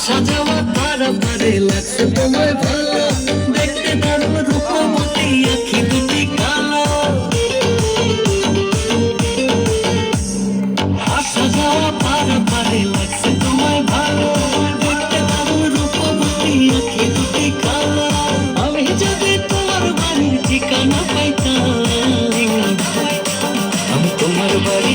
আসা যাওয়া পারাপারে লাগছে তোমায় ভালো। দেখতে দারুণ রূপবতী আখি দুটি কালো। আসা যাওয়া পারাপারে লাগছে তোমায় ভালো। দেখতে দারুণ রূপবতী আখি দুটি কালো। আমি যদি তোমার বাড়ির ঠিকানা পাইতাম। আমি তোমার বাড়ি